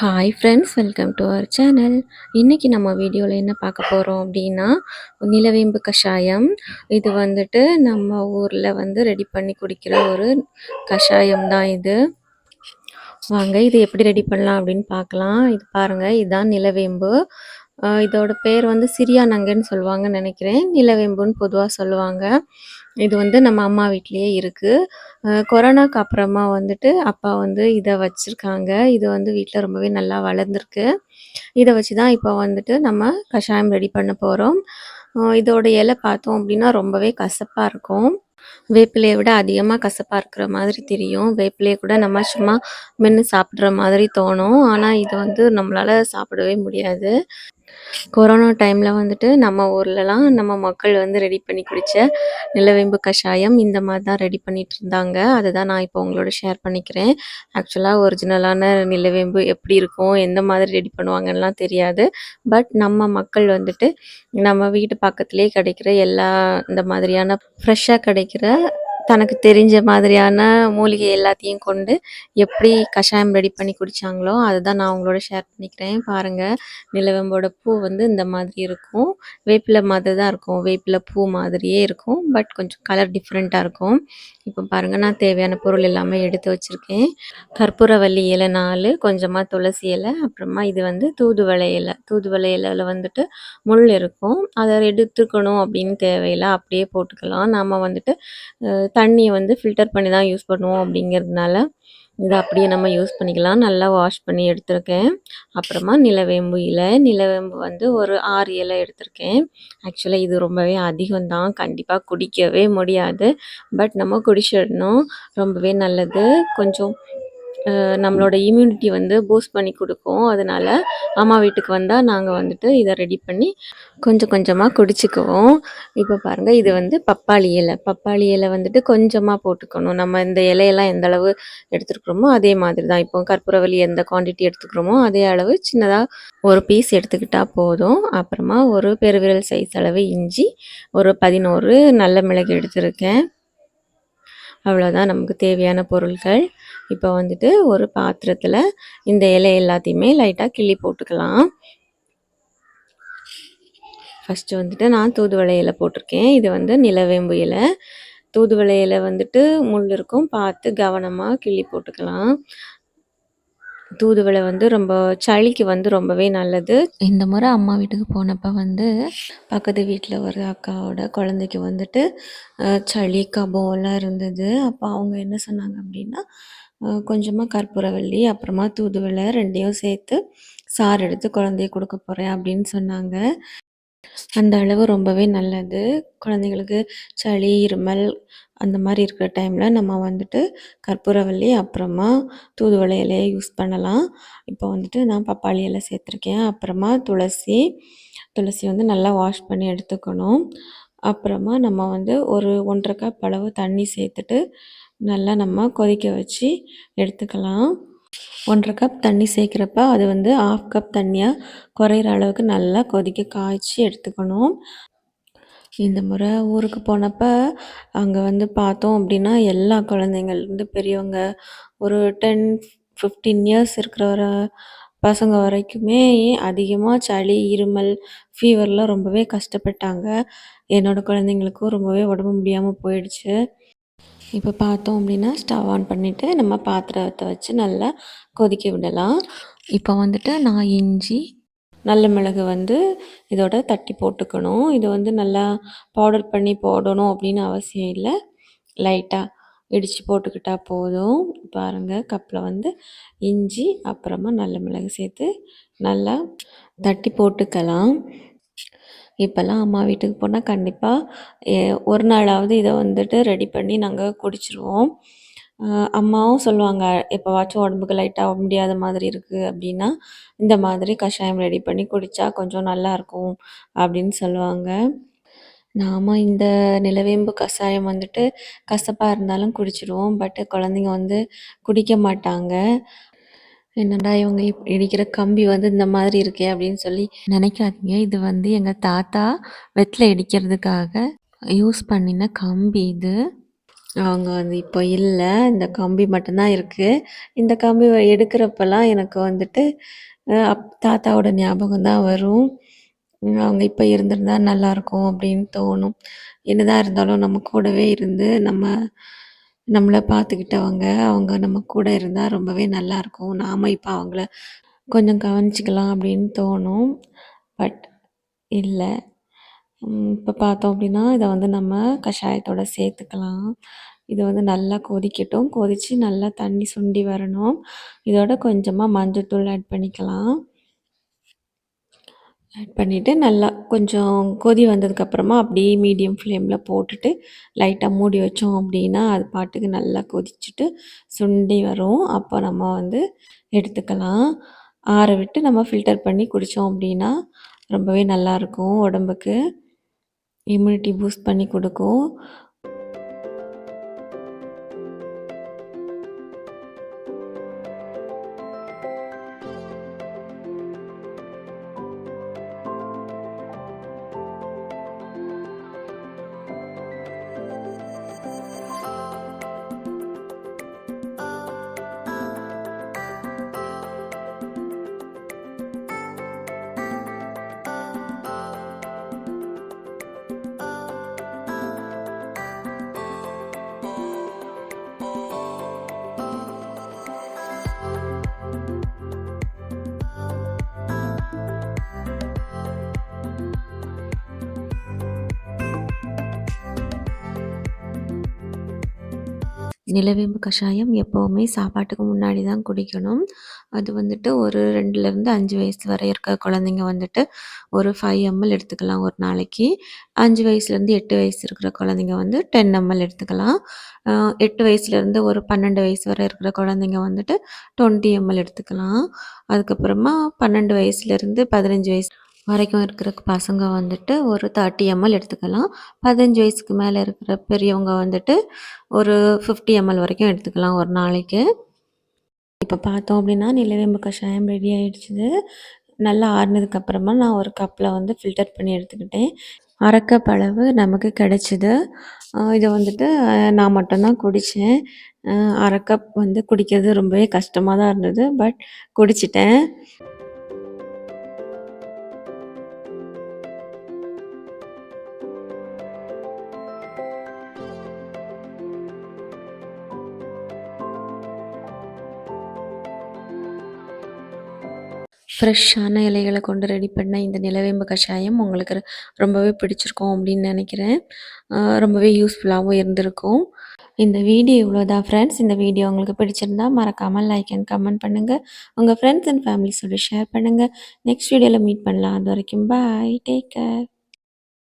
Hi friends welcome to our channel இன்றைக்கி நம்ம வீடியோவில் என்ன பார்க்க போகிறோம் அப்படின்னா நிலவேம்பு கஷாயம். இது வந்துட்டு நம்ம ஊரில் வந்து ரெடி பண்ணி குடிக்கிற ஒரு கஷாயம் தான் இது. வாங்க இது எப்படி ரெடி பண்ணலாம் அப்படின்னு பார்க்கலாம். இது பாருங்கள் இதுதான் நிலவேம்பு. இதோட பேர் வந்து சிரியா நங்கன்னு சொல்லுவாங்கன்னு நினைக்கிறேன். நிலவேம்புன்னு பொதுவாக சொல்லுவாங்க. இது வந்து நம்ம அம்மா வீட்லேயே இருக்குது கொரோனாக்கு அப்புறமா வந்துட்டு அப்பா வந்து இதை வச்சுருக்காங்க. இது வந்து வீட்டில் ரொம்பவே நல்லா வளர்ந்துருக்கு. இதை வச்சு தான் இப்போ வந்துட்டு நம்ம கஷாயம் ரெடி பண்ண போகிறோம் இதோட இலை பார்த்தோம் அப்படின்னா ரொம்பவே கசப்பாக இருக்கும். வேப்பிலையை விட அதிகமாக கசப்பாக இருக்கிற மாதிரி தெரியும். வேப்பிலையை கூட நம்ம சும்மா மென்று சாப்பிட்ற மாதிரி தோணும். ஆனால் இது வந்து நம்மளால் சாப்பிடவே முடியாது. கொரோனா டைமில் வந்துட்டு நம்ம ஊர்லலாம் நம்ம மக்கள் வந்து ரெடி பண்ணி குடித்த நிலவேம்பு கஷாயம் இந்த மாதிரி தான் ரெடி பண்ணிட்டு இருந்தாங்க. அதுதான் நான் இப்போ உங்களோட ஷேர் பண்ணிக்கிறேன். ஆக்சுவலாக ஒரிஜினலான நிலவேம்பு எப்படி இருக்கும் எந்த மாதிரி ரெடி பண்ணுவாங்கலாம் தெரியாது. பட் நம்ம மக்கள் வந்துட்டு நம்ம வீட்டு பக்கத்துலேயே கிடைக்கிற எல்லா இந்த மாதிரியான ஃப்ரெஷ்ஷாக கிடைக்கிற தனக்கு தெரிஞ்ச மாதிரியான மூலிகை எல்லாத்தையும் கொண்டு எப்படி கஷாயம் ரெடி பண்ணி குடித்தாங்களோ அதுதான் நான் உங்களோட ஷேர் பண்ணிக்கிறேன். பாருங்கள் நிலவம்போட பூ வந்து இந்த மாதிரி இருக்கும். வேப்பிலை மாதிரி தான் இருக்கும். வேப்பிலை பூ மாதிரியே இருக்கும். பட் கொஞ்சம் கலர் டிஃப்ரெண்ட்டாக இருக்கும். இப்போ பாருங்கள் நான் தேவையான பொருள் எல்லாமே எடுத்து வச்சுருக்கேன். கற்பூரவள்ளி இலை நாலு கொஞ்சமாக துளசி இலை அப்புறமா இது வந்து தூதுவளை இலை. தூதுவளை இலையில் வந்துட்டு முள் இருக்கும். அதை எடுத்துக்கணும் அப்படின்னு தேவையில்லை. அப்படியே போட்டுக்கலாம். நாம் வந்துட்டு தண்ணியை வந்து ஃபில்டர் பண்ணி தான் யூஸ் பண்ணுவோம் அப்படிங்கிறதுனால இதை அப்படியே நம்ம யூஸ் பண்ணிக்கலாம். நல்லா வாஷ் பண்ணி எடுத்திருக்கேன். அப்புறமா நிலவேம்பு இலை. நிலவேம்பு வந்து ஒரு ஆறு இலை எடுத்திருக்கேன். ஆக்சுவலாக இது ரொம்பவே அதிகம் தான் கண்டிப்பாக குடிக்கவே முடியாது. பட் நம்ம குடிச்சிடணும். ரொம்பவே நல்லது. கொஞ்சம் நம்மளோட இம்யூனிட்டி வந்து பூஸ்ட் பண்ணி கொடுக்கும். அதனால அம்மா வீட்டுக்கு வந்தால் நாங்கள் வந்துட்டு இதை ரெடி பண்ணி கொஞ்சம் கொஞ்சமாக குடிச்சுக்குவோம். இப்போ பாருங்கள் இது வந்து பப்பாளி இலை. பப்பாளி இலை வந்துட்டு கொஞ்சமாக போட்டுக்கணும். நம்ம இந்த இலையெல்லாம் எந்த அளவு எடுத்துருக்குறோமோ அதே மாதிரி தான். இப்போ கற்பூரவள்ளி எந்த குவாண்டிட்டி எடுத்துக்கிறோமோ அதே அளவு சின்னதாக ஒரு பீஸ் எடுத்துக்கிட்டால் போதும். அப்புறமா ஒரு பெருவிரல் சைஸ் அளவு இஞ்சி ஒரு பதினோரு நல்ல மிளகு எடுத்திருக்கேன். அவ்வளோதான் நமக்கு தேவையான பொருட்கள் இப்போ வந்துட்டு ஒரு பாத்திரத்தில் இந்த இலை எல்லாத்தையுமே லைட்டாக கிள்ளி போட்டுக்கலாம். ஃபஸ்ட்டு வந்துட்டு நான் தூதுவளை இலை போட்டிருக்கேன். இது வந்து நிலவேம்பு இலை. தூதுவளை இலை வந்துட்டு முள் இருக்கும் பார்த்து கவனமாக கிள்ளி போட்டுக்கலாம். தூதுவளை வந்து ரொம்ப சளிக்கு வந்து ரொம்பவே நல்லது. இந்த முறை அம்மா வீட்டுக்கு போனப்போ வந்து பக்கத்து வீட்டில் ஒரு அக்காவோட குழந்தைக்கு வந்துட்டு சளி கபோலாம் இருந்தது. அப்போ அவங்க என்ன சொன்னாங்க அப்படின்னா கொஞ்சமாக கற்பூரவள்ளி அப்புறமா தூதுவளை ரெண்டையும் சேர்த்து சாறு எடுத்து குழந்தைய கொடுக்க போகிறேன் அப்படின்னு சொன்னாங்க. அந்த அளவு ரொம்பவே நல்லது. குழந்தைங்களுக்கு சளி இருமல் அந்த மாதிரி இருக்கிற டைமில் நம்ம வந்துட்டு கற்பூரவள்ளி அப்புறமா தூதுவளை இலையை யூஸ் பண்ணலாம். இப்போ வந்துட்டு நான் பப்பாளி இலை சேர்த்துருக்கேன். அப்புறமா துளசி துளசி வந்து நல்லா வாஷ் பண்ணி எடுத்துக்கணும். அப்புறமா நம்ம வந்து ஒரு ஒன்றரை கப் அளவு தண்ணி சேர்த்துட்டு நல்லா நம்ம கொதிக்க வச்சு எடுத்துக்கலாம். ஒன்றரை கப் தண்ணி சேர்க்குறப்ப அது வந்து ஆஃப் கப் தண்ணியாக குறையிற அளவுக்கு நல்லா கொதிக்க காய்ச்சி எடுத்துக்கணும். இந்த முறை ஊருக்கு போனப்ப அங்கே வந்து பார்த்தோம் அப்படின்னா எல்லா குழந்தைங்கள்லேருந்து பெரியவங்க ஒரு டென் ஃபிஃப்டீன் இயர்ஸ் இருக்கிற வர பசங்க வரைக்குமே அதிகமாக சளி இருமல் ஃபீவர்லாம் ரொம்பவே கஷ்டப்பட்டாங்க. என்னோடய குழந்தைங்களுக்கும் ரொம்பவே உடம்பு முடியாமல் போயிடுச்சு. இப்போ பார்த்தோம் அப்படின்னா ஸ்டவ் ஆன் பண்ணிவிட்டு நம்ம பாத்திரத்தை வச்சு நல்லா கொதிக்க விடலாம். இப்போ வந்துட்டு நான் இஞ்சி நல்ல மிளகு வந்து இதோட தட்டி போட்டுக்கணும். இது வந்து நல்லா பவுடர் பண்ணி போடணும் அப்படின்னு அவசியம் இல்லை. லைட்டாக இடித்து போட்டுக்கிட்டால் போதும். பாருங்கள் கப்பில் வந்து இஞ்சி அப்புறமா நல்ல மிளகு சேர்த்து நல்லா தட்டி போட்டுக்கலாம். இப்போல்லாம் அம்மா வீட்டுக்கு போனால் கண்டிப்பாக ஒரு நாளாவது இதை வந்துட்டு ரெடி பண்ணி நாங்கள் குடிச்சிருவோம். அம்மாவும் சொல்லுவாங்க எப்போவாச்சும் உடம்புக்கு லைட்டாக முடியாத மாதிரி இருக்குது அப்படின்னா இந்த மாதிரி கஷாயம் ரெடி பண்ணி குடித்தா கொஞ்சம் நல்லாயிருக்கும் அப்படின்னு சொல்லுவாங்க. நாம இந்த நிலவேம்பு கஷாயம் வந்துட்டு கசப்பாக இருந்தாலும் குடிச்சிடுவோம் பட் குழந்தைங்க வந்து குடிக்க மாட்டாங்க. என்னடா இவங்க இப் இடிக்கிற கம்பி வந்து இந்த மாதிரி இருக்கே அப்படின்னு சொல்லி நினைக்காதீங்க. இது வந்து எங்கள் தாத்தா வெற்றில இடிக்கிறதுக்காக யூஸ் பண்ணின கம்பி இது. அவங்க வந்து இப்போ இல்ல. இந்த கம்பி மட்டும் தான் இருக்கு. இந்த கம்பி வ எடுக்கிறப்பலாம் எனக்கு வந்துட்டு அ அப் தாத்தாவோட ஞாபகம் தான் வரும். ம் அவங்க இப்ப இருந்திருந்தா நல்லாயிருக்கும் அப்படின்னு தோணும். என்னதான் இருந்தாலும் நம்ம கூடவே இருந்து நம்ம நம்மள பார்த்துக்கிட்டவங்க, அவங்க நம்ம கூட இருந்தா ரொம்பவே நல்லாயிருக்கும். நாம இப்ப அவங்கள கொஞ்சம் கவனிச்சுக்கலாம் அப்படின்னு தோணும். பட் இல்ல. இப்போ பார்த்தோம் அப்படின்னா, இதை வந்து நம்ம கஷாயத்தோட சேர்த்துக்கலாம். இது வந்து நல்லா கொதிக்கட்டும். கொதிச்சு நல்லா தண்ணி சுண்டி வரணும். இதோட கொஞ்சமாக மஞ்சத்தூள் ஆட் பண்ணிக்கலாம். ஆட் பண்ணிவிட்டு நல்லா கொஞ்சம் கொதி வந்ததுக்கப்புறமா அப்படியே மீடியம் ஃப்ளேமில் போட்டுட்டு லைட்டாக மூடி வச்சோம் அப்படின்னா, அது பாட்டுக்கு நல்லா கொதிச்சுட்டு சுண்டி வரும். அப்போ நம்ம வந்து எடுத்துக்கலாம். ஆற விட்டு நம்ம ஃபில்டர் பண்ணி குடித்தோம் அப்படின்னா, ரொம்பவே நல்லாயிருக்கும் உடம்புக்கு. இம்யூனிட்டி பூஸ்ட் பண்ணி கொடுக்கும். நிலவேம்பு கஷாயம் எப்போவுமே சாப்பாட்டுக்கு முன்னாடி தான் குடிக்கணும். அது வந்துட்டு ஒரு 2லருந்து 5 வயசு வரை இருக்க குழந்தைங்க வந்துட்டு ஒரு ஃபைவ் எம்எல் எடுத்துக்கலாம் ஒரு நாளைக்கு. அஞ்சு வயசுலேருந்து எட்டு வயசு இருக்கிற குழந்தைங்க வந்து 10 எம்எல் எடுத்துக்கலாம். எட்டு வயசுலேருந்து ஒரு 12 வயசு வரை இருக்கிற குழந்தைங்க வந்துட்டு 20 எம்எல் எடுத்துக்கலாம். அதுக்கப்புறமா 12 வயசுலேருந்து 15 வயசு வரைக்கும் இருக்கிற பசங்க வந்துட்டு ஒரு 30 எம்எல் எடுத்துக்கலாம். 15 வயசுக்கு மேலே இருக்கிற பெரியவங்க வந்துட்டு ஒரு 50 எம்எல் வரைக்கும் எடுத்துக்கலாம் ஒரு நாளைக்கு. இப்போ பார்த்தோம் அப்படின்னா, நிலவேம்பு கஷாயம் ரெடி ஆகிடுச்சிது நல்லா ஆறுனதுக்கப்புறமா நான் ஒரு கப்பில் வந்து ஃபில்டர் பண்ணி எடுத்துக்கிட்டேன். 1/2 அளவு நமக்கு கிடச்சிது இதை வந்துட்டு நான் மட்டும் தான் குடிச்சேன். அ 1/2 கப் வந்து குடிக்கிறது ரொம்பவே கஷ்டமாக தான் இருந்தது. பட் குடிச்சிட்டேன் ஃப்ரெஷ்ஷான இலைகளை கொண்டு ரெடி பண்ண இந்த நிலவேம்பு கஷாயம் உங்களுக்கு ரொம்பவே பிடிச்சிருக்கும் அப்படின்னு நினைக்கிறேன். ரொம்பவே யூஸ்ஃபுல்லாகவும் இருந்திருக்கும். இந்த வீடியோ இவ்வளோதான் ஃப்ரெண்ட்ஸ். இந்த வீடியோ உங்களுக்கு பிடிச்சிருந்தா மறக்காமல் லைக் அண்ட் கமெண்ட் பண்ணுங்க. உங்கள் ஃப்ரெண்ட்ஸ் அண்ட் ஃபேமிலிஸோடு ஷேர் பண்ணுங்கள் நெக்ஸ்ட் வீடியோவில் மீட் பண்ணலாம். அதுவரைக்கும் பாய். Take care.